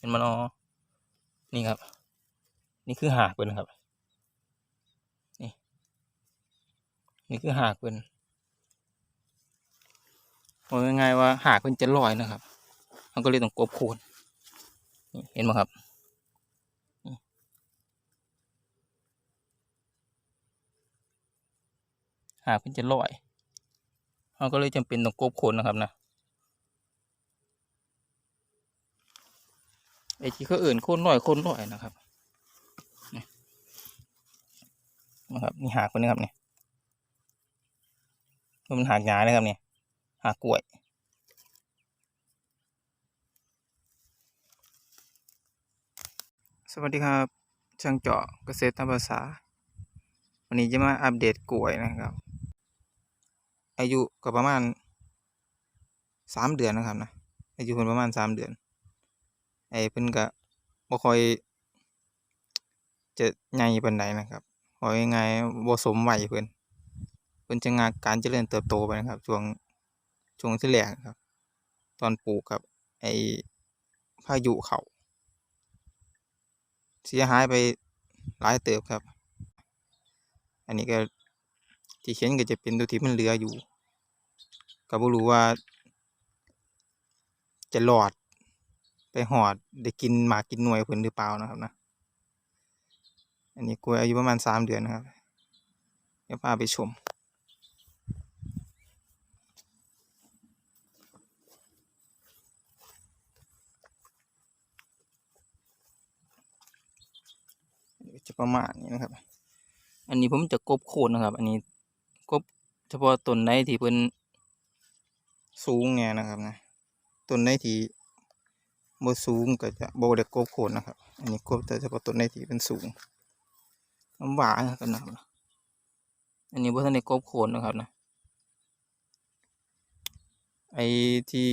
เห็นมันอ๋อนี่ครับ นี่คือหากเป็นครับ นี่นี่คือหากเป็นบอกง่ายๆว่าหากเป็นจะลอยนะครับมันก็เลยต้องกบโคนนี่เห็นไหมครับหากเป็นจะลอยมันก็เลยจำเป็นต้องกบโคนนะครับนะ ไอ้ที่เขาอื่นโคนลอยโคนลอยนะครับนะครับนี่หากคนนี้ครับเนี่ยมันหากหยาเลยครับเนี่ยหากกล้วยสวัสดีครับ ช่างเจาะเกษตรตามภาษา วันนี้จะมาอัปเดตกล้วยนะครับ อายุก็ประมาณสามเดือนนะครับนะอายุเพิ่นประมาณสามเดือน ไอ้เพิ่นก็บ่ค่อยจะใหญ่ปานใดนะครับว่าง่ายๆบ่สมวัยเพิ่นเพิ่นจะงาการเจริญเติบโตไปนะครับ ช่วงช่วงที่แรกครับ ตอนปลูกครับ ไอ้พายุเขาเสียหายไปหลายเติบครับ อันนี้ก็ที่เห็นก็จะเป็นตัวที่มันเหลืออยู่ก็บ่รู้ว่าจะรอด ไปหอดได้กินหมากกินหน่วยเพิ่นหรือเปล่านะครับนะ อันนี้กล้วยอายุประมาณสามเดือนนะครับ เดี๋ยวพาไปชม จะประมาณนี้นะครับ อันนี้ผมจะกบโคนนะครับ อันนี้กบเฉพาะต้นไหนที่เพิ่นสูงเนี่ยนะครับนะต้นไหนที่ บสูงก็จะบ่ได้กบโคนนะครับ อันนี้กบแต่เฉพาะต้นไหนที่เป็นสูงน้ำหวานกันนะครับอันนี้บ่ทันได้กบโคนนะครับนะ ไอที่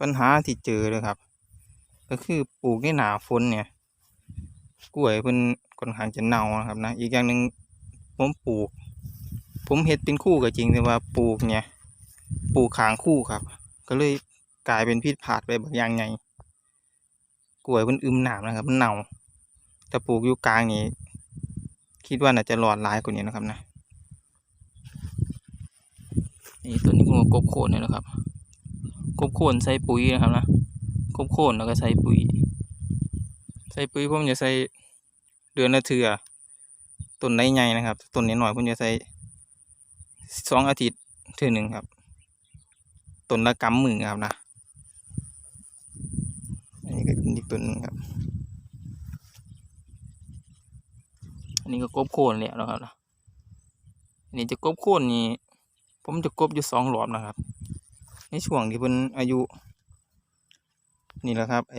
ปัญหาที่เจอเลยครับ ก็คือปลูกในหนาฝนเนี่ย กล้วยเพิ่นค่อนข้างจะเน่านะครับนะ อีกอย่างหนึ่งผมปลูก ผมเฮ็ดเป็นคู่ก็จริงแต่ว่าปลูกเนี่ย ปลูกขางคู่ครับ ก็เลย กลายเป็นพิษผาดไปบางอย่างไงกล้วยมันอึมหนามนะครับมันเน่าแต่ปลูกอยู่กลางนี่คิดว่าน่าจะรอดลายกว่านี้นะครับนะนี่ตัวนี้ก็กบโคนเนี่ยนะครับกบโคนใส่ปุ๋ยนะครับนะกบโคนแล้วก็ใส่ปุ๋ย ใส่ปุ๋ยผมจะใส่เดือนละเทื่อต้นไหนใหญ่นะครับต้นนี้หน่อยผมจะใส่สองอาทิตย์เทื่อหนึ่งครับต้นละกำมือครับนะ อันนี้ก็เป็นอีกต้นหนึงครับ อันนี้ก็กบโคนแล้วนะครับนะอันนี้จะกบโคนนี่ผมจะกบอยู่สองรอบนะครับ ในช่วงที่เพิ่นอายุ นี่แหละครับไอ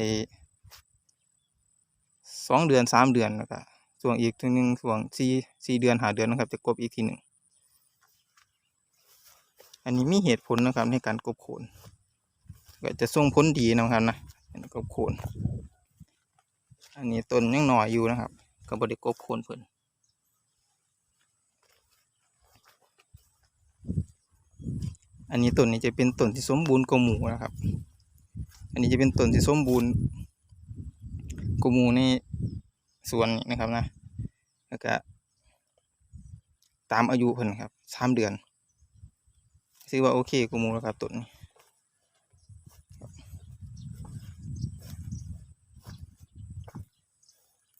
สองเดือนสามเดือนแล้วก็ช่วงอีกทีหนึ่งช่วงสี่สี่เดือนหาเดือนนะครับ จะกบอีกทีหนึ่งอันนี้มีเหตุผลนะครับในการกบโคนก็จะส่งผลดีนะครับนะ การกบโคนอันนี้ต้นยังหน่อยอยู่นะครับก็บริกบโคนเพิ่นอันนี้ต้นนี้จะเป็นต้นที่สมบูรณ์กว่าหมูนะครับ อันนี้จะเป็นต้นที่สมบูรณ์กูมูในสวนนี่นะครับนะ แล้วก็ตามอายุเพิ่นครับสามเดือนถือว่าโอเคกูมูแล้วครับต้นนี้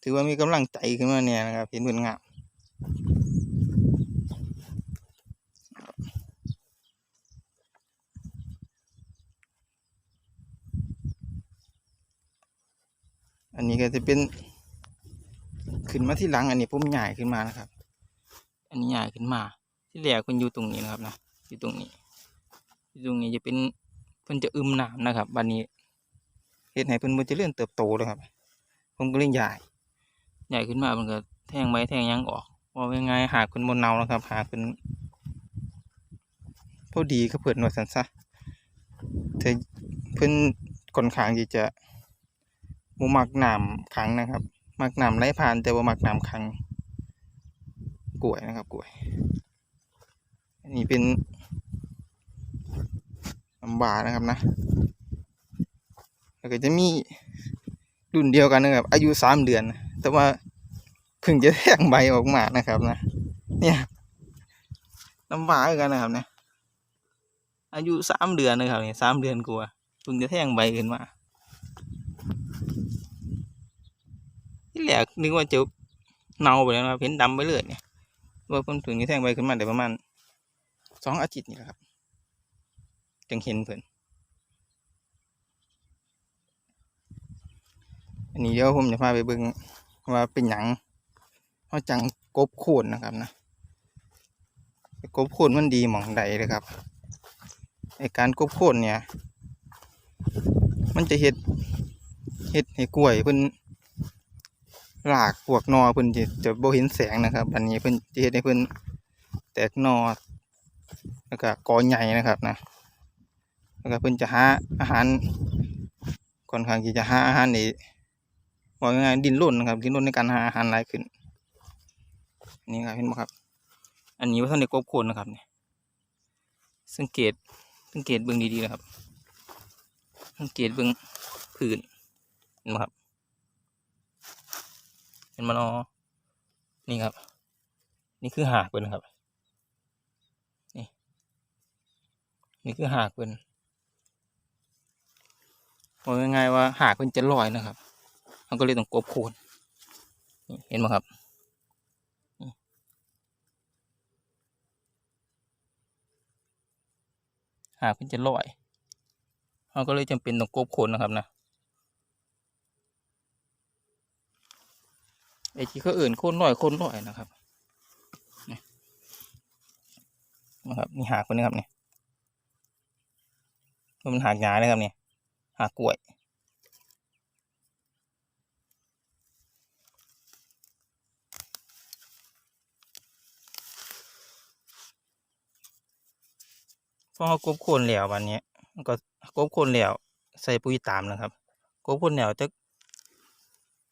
ถือว่ามีกำลังใจขึ้นมาเนี่ยนะครับ เห็นเพิ่นงาอันนี้ก็จะเป็นขึ้นมาที่หลัง อันนี้ผมใหญ่ขึ้นมานะครับ อันนี้ใหญ่ขึ้นมา ที่แรกเพิ่นอยู่ตรงนี้นะครับนะอยู่ตรงนี้อยู่ตรงนี้จะเป็นเพิ่นจะอึมน้ำนะครับบัดนี้เฮ็ดให้เพิ่นบ่เจริญเติบโตเลยครับ ผมก็เลยใหญ่ ใหญ่ขึ้นมามันก็แทงไม้แทงยังออกว่าง่ายๆหากเพิ่นบ่เน่านะครับ หากเพิ่นพอดีกับเพิ่นว่าซั่นซะแต่เพิ่นค่อนขางที่จะบ่มักหน้ำขังนะครับมักหน้ำไหลผ่านแต่ว่ามักหน้ำขังกล้วยนะครับกล้วยอันนี้เป็นน้ำบานะครับนะแล้วก็จะมีรุ่นเดียวกันนะครับอายุสามเดือนนะ แต่ว่าเพิ่งจะแทงใบออกมานะครับนะ เนี่ยน้ำหวานกันนะครับนะอายุสามเดือนนะครับเนี่ยสามเดือนกว่าเพิ่งจะแทงใบขึ้นมาที่แรกนึกว่าจะเน่าไปแล้วนะครับเห็นดำไปเลยเนี่ยว่าเพิ่นถึงจะแทงใบขึ้นมาได้ประมาณสองอาทิตย์นี่แหละครับจึงเห็นเพิ่นอันนี้เดี๋ยวผมจะพาไปเบิ่ง ว่าเป็นหยังเขาจังกบโคนนะครับนะกบโคนมันดีหมองใดเลยครับไอการกบโคนเนี่ย มันจะเห็ดเห็ดให้กล้วยเพิ่นหลากพวกนอเพิ่นจะจะบ่เห็นแสงนะครับ อันนี้เพิ่นจะเห็ดให้เพิ่นแตกนอแล้วก็กอใหญ่นะครับนะแล้วก็เพิ่นจะหาอาหารค่อนข้างที่จะหาอาหารนี่ ว่าง่ายๆดินร่นนะครับ ดินร่นในการหาอาหารลายขึ้น นี่ครับเห็นไหมครับ อันนี้ว่าท่านในกบโคนนะครับเนี่ยสังเกตสังเกตเบื้องดีๆนะครับ สังเกตเบื้องพื้นเห็นไหมครับเห็นมันอ๋อนี่ครับ นี่คือหากเป็นครับ นี่ นี่คือหากเป็นว่าง่ายๆว่าหากเป็นจะลอยนะครับ มันก็เลยต้องกบโคนนี่เห็นไหมครับหากเป็นจะลอยมันก็เลยจำเป็นต้องกบโคนนะครับนะไอ้ที่เขาอื่นโคนลอยโคนลอยนะครับนะครับนี่หากคนนี้ครับเนี่ยมันหากหยาเลยครับเนี่ยหากกล้วย อเขากบโคนแล้ววันนี้ก็กบโคนแล้วใส่ปุ๋ยตามนะครับกบโคนแล้วจะ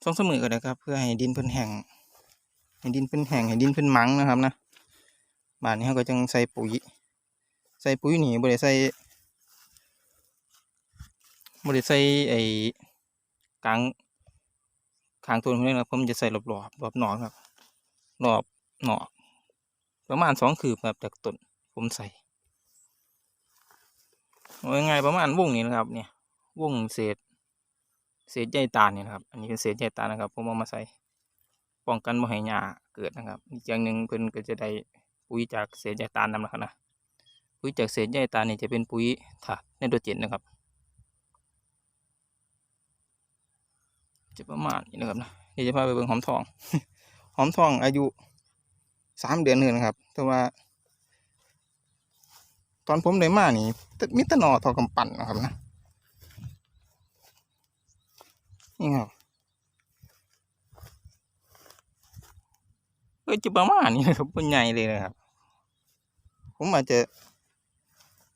สองเสมอกันนะครับ เพื่อให้ดินเพิ่นแห้งให้ดินเพิ่นแห้งให้ดินเพิ่นมังนะครับนะบ้านนี้เขาก็จังใส่ปุ๋ย ใส่ปุ๋ยหนีบ่ได้ใส่บ่ได้ใส่ไอ้กลางขางต้นพวนี้นะครับผมจะใส่รอบๆรอบหนอกครับรอบหนอกประมาณสองคืบครับจากต้นผมใส่ ง่ายๆประมาณวงนี้นะครับ เนี่ยวงเศษ เศษใยตาลเนี่ยนะครับ อันนี้เป็นเศษใยตาลนะครับผมเอามาใส่ป้องกันไม่ให้หญ้าเกิดนะครับอีกอย่างหนึ่งเพิ่นก็จะได้ปุ๋ยจากเศษใยตาลนำนะครับนะปุ๋ยจากเศษใยตาลเนี่ยจะเป็นปุ๋ยถาดไนโตรเจนนะครับ จะประมาณนี้นะครับนะเดี๋ยวจะพาไปเบิ่งหอมทอง หอมทองอายุสามเดือนเท่านั้นครับแต่ว่า ตอนผมได้มานี่แต่มิตรนอทอกำปั่นนะครับนะนี่ครับเอ้ยจะประมาณนี้นะครับเป็นใหญ่เลยนะครับ ผมอาจจะ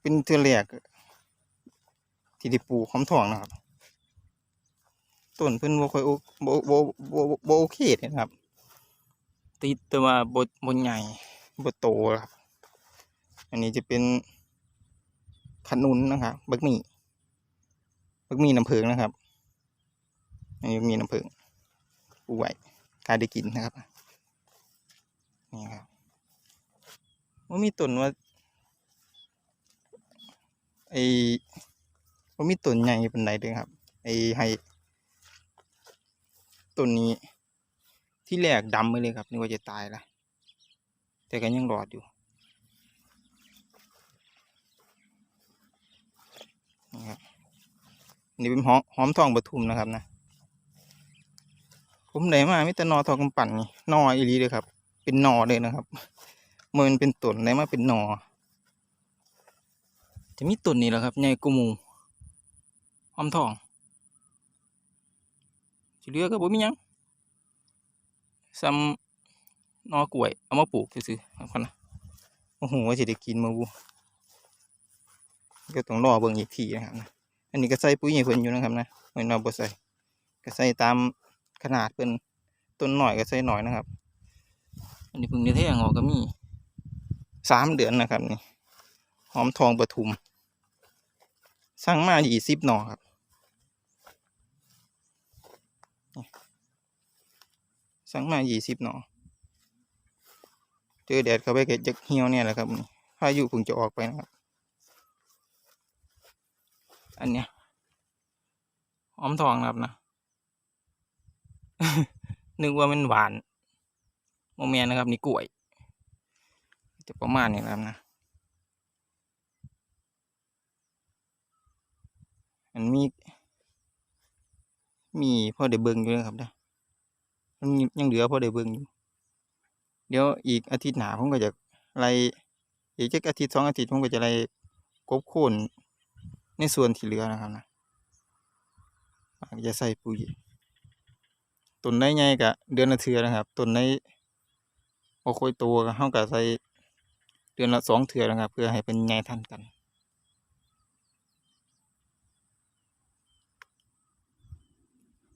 เป็นเทือแรกที่ได้ปลูกหอมทองนะครับต้นเพิ่นบ่ค่อยโอบ่บ่บ่บ่บ่โอเคเลยนะครับ ติดแต่ว่าบ่บ่ใหญ่บ่โตครับ อันนี้จะเป็น ขนุนนะครับบักมี่บักมี่น้ำผึ้งนะครับอันนี้บักมีน้ำผึ้งปลูกไว้กายได้กินนะครับนี่ครับว่ามีต้นว่าไอ้ว่ามีต้นใหญ่เป็นไรเลยครับไอ้ให้ต้นนี้ที่แรกดำไปเลยครับนึกว่าจะตายละแต่ก็ยังรอดอยู่ นี่ครับนี่เป็นหอมหอมทองปทุมนะครับนะ ผมได้มามิตรนอทองกำปั่นนี่นออีหลีเลยครับ เป็นนอเลยนะครับมันเป็นต้นได้มาเป็นนอ จะมีต้นนี่แหละครับใหญ่กูมูหอมทองที่เหลือก็บ่มียังซ้ำนอกล้วย เอามาปลูกซื่อๆครับนะโอ้โหว่าจะได้กินมาบู ก็ต้องรอเบิ่งอีกทีนะครับนะอันนี้ก็ใส่ปุ๋ยให้เพิ่นอยู่นะครับนะไม่นอาบ่ใส่ก็ใส่ตามขนาดเพิ่นต้นหน่อยก็ใส่หน่อยนะครับ อันนี้เพิ่งได้แทงออกก็มีสามเดือนนะครับนี่หอมทองปทุมสร้างมายี่สิบหน่อครับสั่งมายี่สิบหน่อเจอแดดเข้าไปก็จะเหี่ยวเนี่ยแหละครับมื้อนี้พายุเพิ่งจะออกไปนะครับ อันเนี้ยหอมทองนะครับนะนึกว่ามันหวานโมเมนนะครับ นี่กล้วยจะประมาณนี้นะครับนะอันมีมีพ่อได้เบิ่งอยู่นะครับนะมันยังเหลือพ่อได้เบิ่งอยู่ เดี๋ยวอีกอาทิตย์หน้าผมก็จะไล่อีกจักอาทิตย์สองอาทิตย์ผมก็จะไล่กบโคน ในส่วนที่เหลือนะครับนะอาจะใส่ปุ๋ยต้นไหนใหญ่ก็เดือนละเทือนะครับต้นไหนบ่ค่อยโตก็เฮาก็ใส่เดือนละสองเทือนะครับ เพื่อให้เป็นใหญ่ทันกัน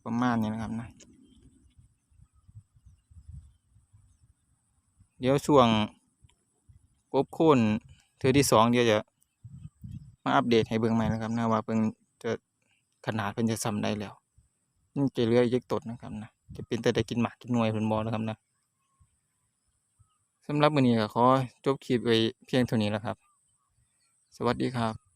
ประมาณนี้นะครับนะเดี๋ยวช่วงกบโคนเทือที่สองเดี๋ยวจะ มาอัปเดตให้เบิ่งใหม่นะครับนะว่าเพิ่งจะขนาดเพิ่นจะซ้ำได้แล้วนี่จะเลืออีกจักตดนะครับนะจะเป็นแต่ได้กินหมากกินหน่วยเพิ่นบ่นะครับนะสำหรับวันนี้ก็ขอจบคลิปไว้เพียงเท่านี้แล้วครับ สวัสดีครับ